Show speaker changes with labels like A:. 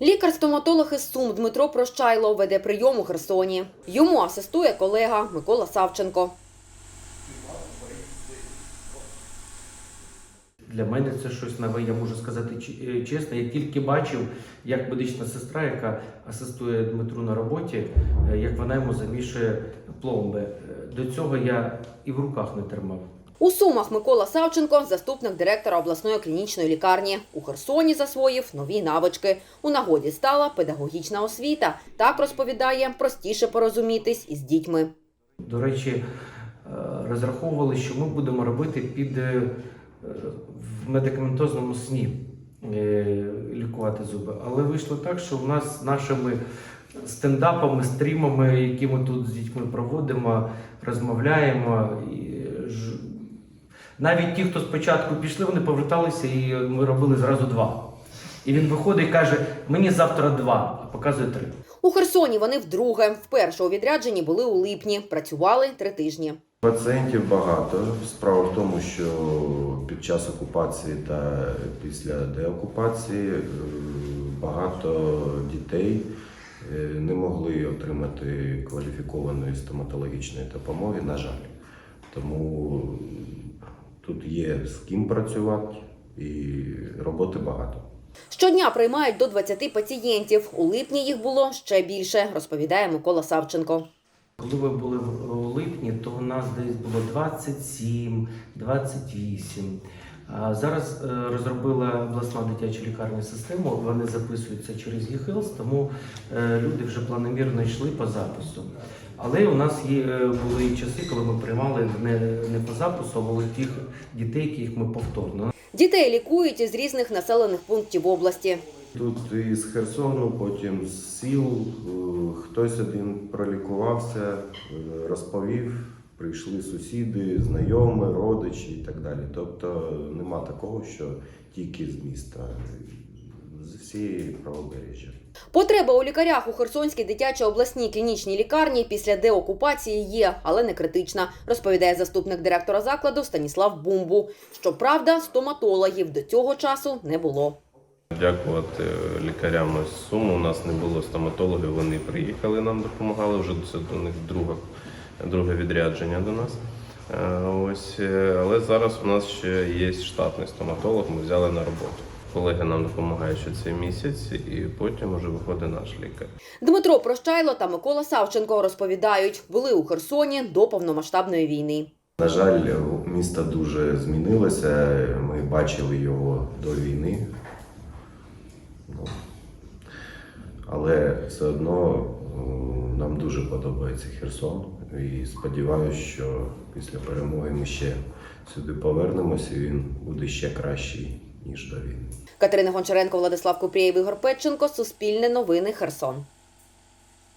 A: Лікар-стоматолог із Сум Дмитро Прощайло веде прийом у Херсоні. Йому асистує колега Микола Савченко.
B: Для мене це щось нове, я можу сказати е, чесно. Я тільки бачив, як медична сестра, яка асистує Дмитру на роботі, е, як вона йому замішує пломби. Е, До цього я і в руках не тримав.
A: У Сумах Микола Савченко, заступник директора обласної клінічної лікарні. У Херсоні засвоїв нові навички. У нагоді стала педагогічна освіта. Так розповідає, простіше порозумітись із дітьми.
B: До речі, е, розраховували, що ми будемо робити під е, в медикаментозному сні е, лікувати зуби. Але вийшло так, що в нас нашими стендапами, стрімами, які ми тут з дітьми проводимо, розмовляємо. Навіть ті, хто спочатку пішли, вони поверталися і ми робили зразу два. І він виходить і каже: мені завтра два, а показує три.
A: У Херсоні вони вдруге. Вперше у відрядженні були у липні. Працювали три тижні.
C: Пацієнтів багато. Справа в тому, що під час окупації та після деокупації е, багато дітей е, не могли отримати кваліфікованої стоматологічної допомоги, на жаль. Тому тут є з ким працювати і роботи багато.
A: Щодня приймають до 20 пацієнтів. У липні їх було ще більше, розповідає Микола Савченко.
B: Коли ви були в у липні, то у нас десь було 27, 28. Зараз е, розробила обласна дитяча лікарня систему. Вони записуються через eHealth, тому е, люди вже планомірно йшли по запису. Але у нас є е, були часи, коли ми приймали не, не по запису, а були тих дітей, яких ми повторно.
A: Дітей лікують із різних населених пунктів області.
C: Тут із Херсону, потім з сіл хтось один пролікувався, розповів, прийшли сусіди, знайомі, родичі і так далі. Тобто нема такого, що тільки з міста, з всієї правобережжя.
A: Потреба у лікарях у Херсонській дитячо-обласній клінічній лікарні після деокупації є, але не критична, розповідає заступник директора закладу Станіслав Бумбу. Щоправда, стоматологів до цього часу не було.
D: Дякувати лікарям з Суму. У нас не було стоматологів, вони приїхали, нам допомагали. Вже це до них друге, друге відрядження до нас. Е, Ось, е, але зараз у нас ще є штатний стоматолог, ми взяли на роботу. Колеги нам допомагають ще цей місяць, і потім вже виходить наш лікар.
A: Дмитро Прощайло та Микола Савченко розповідають, були у Херсоні до повномасштабної війни.
C: На жаль, місто дуже змінилося. Ми бачили його до війни. Ну, але все одно нам дуже подобається Херсон. І сподіваюся, що після перемоги ми ще сюди повернемося і він буде ще кращий, ніж до війни.
A: Катерина Гончаренко, Владислав Купрієв, Ігор Петченко, Суспільне новини, Херсон.